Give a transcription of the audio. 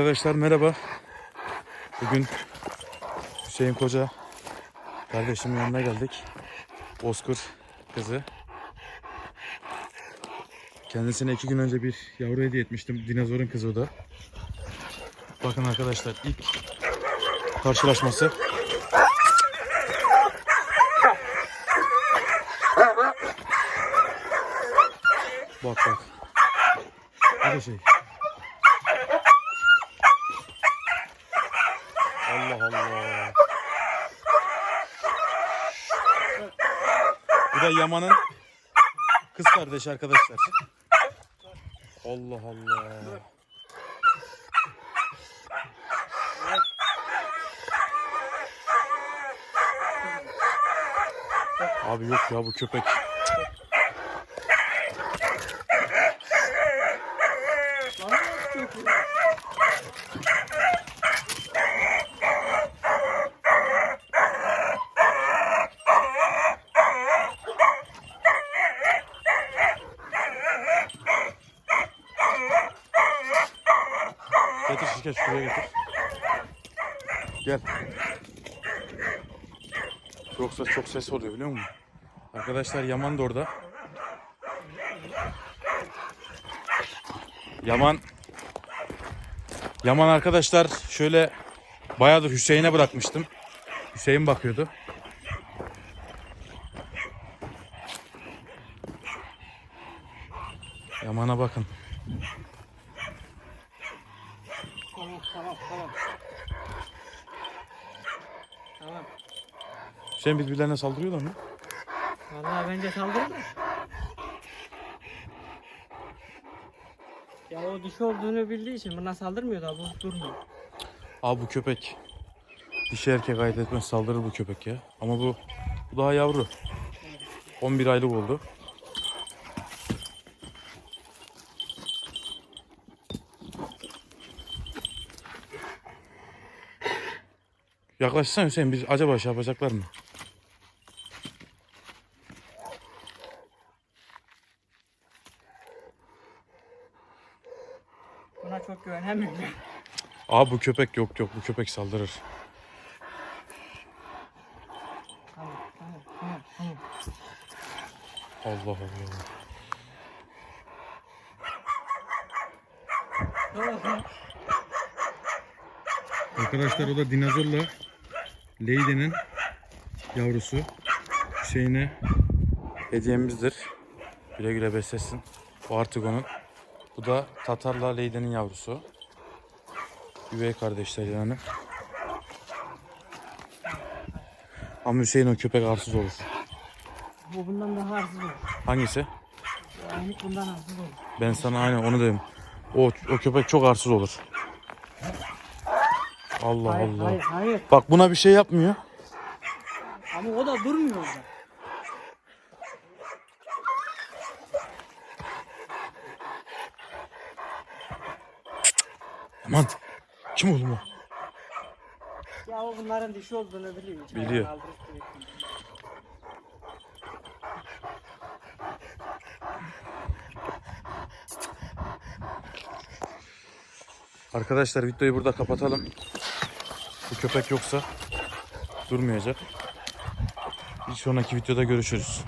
Arkadaşlar merhaba. Bugün Hüseyin Koca kardeşimin yanına geldik. Bozkır kızı. Kendisine iki gün önce bir yavru hediye etmiştim. Dinozorun kızı o da. Bakın arkadaşlar ilk karşılaşması. Bak bak. Hadi şey. Allah Allah. Bu da Yaman'ın kız kardeşi arkadaşlar. Allah Allah. Abi yok ya bu köpek. Şirket şuraya getir. Gel. Yoksa çok ses oluyor biliyor musun? Arkadaşlar Yaman da orada. Yaman Yaman arkadaşlar şöyle bayağıdır Hüseyin'e bırakmıştım. Hüseyin bakıyordu. Yaman'a bakın. Tamam tamam tamam. Hüseyin birbirlerine saldırıyorlar mı? Vallahi bence saldırdı. Ya o dişi olduğunu bildiği için buna saldırmıyor da bu durmuyor. Abi bu köpek dişi erkek ayırt etmez saldırır bu köpek ya. Ama bu, bu daha yavru. 11 aylık oldu. Yaklaşsana Hüseyin biz acaba şey yapacaklar mı? Buna çok güvenemiyorum. Abi bu köpek yok yok bu köpek saldırır. Allah Allah. Arkadaşlar o da dinozorla Leydi'nin yavrusu. Hüseyin'e hediyemizdir. Güle güle beslesin. Bu Artigo'nun. Bu da Tatar'la Leydi'nin yavrusu. Üvey kardeşler yani. Ama Hüseyin o köpek arsız olur. Bu bundan daha arsız olur. Hangisi? Yani bundan arsız olur. Ben sana aynen onu dedim. O, o köpek çok arsız olur. Allah Hayır Allah. hayır hayır. Bak buna bir şey yapmıyor. Ama o da durmuyor orada. Aman. Kim oğlum o? Ya o bunların dişi olduğunu biliyor. Biliyor. Arkadaşlar videoyu burada kapatalım. Bu köpek yoksa durmayacak. Bir sonraki videoda görüşürüz.